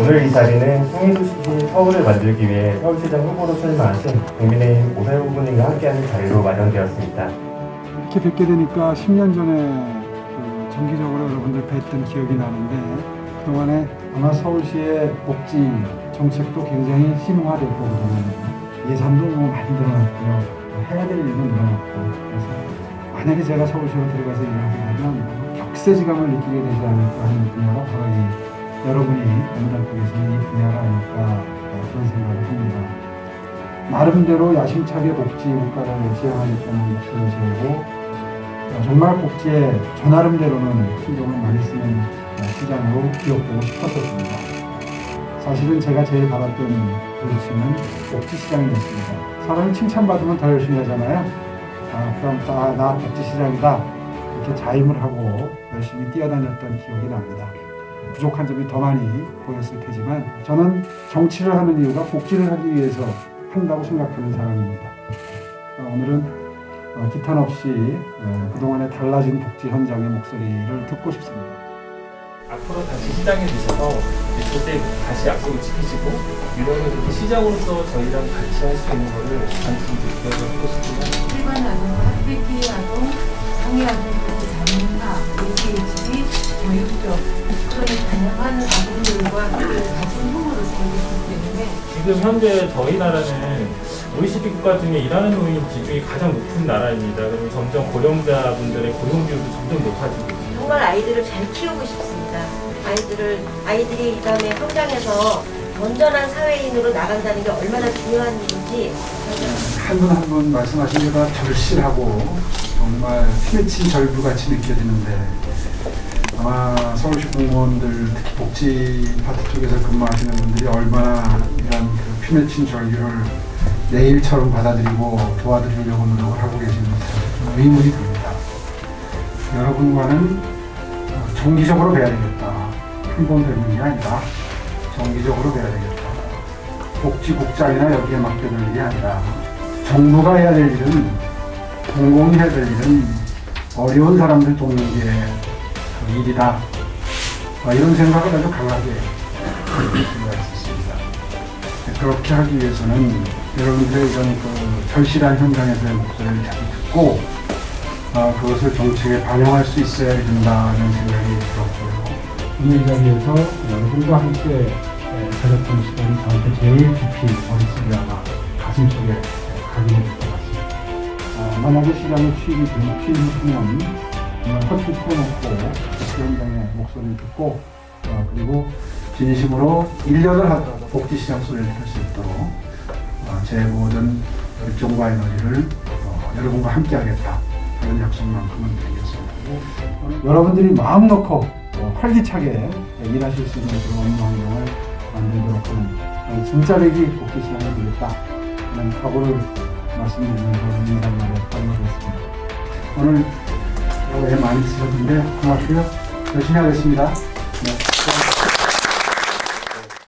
오늘 이 자리는 상해도시 서울을 만들기 위해 서울시장 후보로 출마하신 국민의힘 오세훈 후보님과 함께하는 자리로 마련되었습니다. 이렇게 뵙게 되니까 10년 전에 그 정기적으로 여러분들 뵀던 기억이 나는데 그동안에 아마 서울시의 복지 정책도 굉장히 심화될 거거든요. 예산도 뭐 많이 늘어났고요. 해야 될 일은 늘어났고 그래서 만약에 제가 서울시로 들어가서 일을 하게 되면 격세지감을 느끼게 되지 않을까 하는 분야 여러분이 연달고 계신 이 분야가 아닐까 어, 그런 생각을 합니다. 나름대로 야심차게 복지 국가를 지향하겠다는 목표를 세우고 어, 정말 복지에 저 나름대로는 신경을 많이 쓰는 어, 시장으로 기억되고 싶었었습니다. 사실은 제가 제일 바랐던 그릇은 복지 시장이었습니다. 사람이 칭찬받으면 더 열심히 하잖아요. 아, 그럼 아, 나 복지 시장이다. 이렇게 자임을 하고 열심히 뛰어다녔던 기억이 납니다. 부족한 점이 더 많이 보였을 테지만 저는 정치를 하는 이유가 복지를 하기 위해서 한다고 생각하는 사람입니다. 어, 오늘은 어, 기탄 없이 어, 그동안의 달라진 복지 현장의 목소리를 듣고 싶습니다. 앞으로 다시 시장에 드셔서 그때 다시 약속을 지키시고 이번에 시장으로서 저희랑 같이 할 수 있는 거를 말씀드리고 싶습니다. 일반 아동과 학대 피해 아동, 상해 아동까지 다니는가 ADHD, 교육적 아동들과 같은 부모를 살고 있기 때문에 지금 현재 저희 나라는 OECD 국가 중에 일하는 노인 비중이 가장 높은 나라입니다. 그리고 점점 고령자분들의 고용률도 점점 높아지고 있습니다. 정말 아이들을 잘 키우고 싶습니다. 아이들을 아이들이 이 다음에 성장해서 건전한 사회인으로 나간다는 게 얼마나 중요한 일인지 한 분 한 분 말씀하신 게다 절실하고 정말 피맺힌 절부같이 느껴지는데 아마 서울시 공무원들 특히 복지 파트 쪽에서 근무하시는 분들이 얼마나 이런 그 피맺힌 절규를 내일처럼 받아들이고 도와드리려고 노력을 하고 계시는지 좀 의문이 듭니다. 여러분과는 어, 정기적으로 뵈야 되겠다. 한 번 뵙는 게 아니라 정기적으로 뵈야 되겠다. 복지국장이나 여기에 맡겨둘 일이 아니라 정부가 해야 될 일은 공공이 해야 될 일은 어려운 사람들 돕는 게그 일이다. 아, 이런 생각을 아주 강하게 가질 수가 있었습니다. 그렇게 하기 위해서는 여러분들의 이런 그 절실한 현장에서의 목소리를 잘 듣고 아, 그것을 정책에 반영할 수 있어야 된다는 생각이 들었고요. 오늘 이 자리에서 여러분과 함께 가졌던 시간이 저한테 제일 깊이 머릿속에 아마 가슴속에 각인이 될것 같습니다. 아, 만약에 시장에 취임이 되면 취임하면 펴놓고 그 현장의 목소리를 듣고 어, 그리고 진심으로 1년을 하더라도 복지시장 소리를 들을 수 있도록 어, 제 모든 열정과 에너지를 어, 여러분과 함께 하겠다 하는 약속만큼은 드리겠습니다. 여러분들이 마음 놓고 어, 활기차게 일하실 수 있는 그런 환경을 만들도록 하는 어, 진짜 백이 복지시장이 되겠다 하는 각오를 말씀드리면서 인사 말에 마무리했습니다. 오늘 애 많이 쓰셨는데 고맙고요. 열심히 하겠습니다. 네.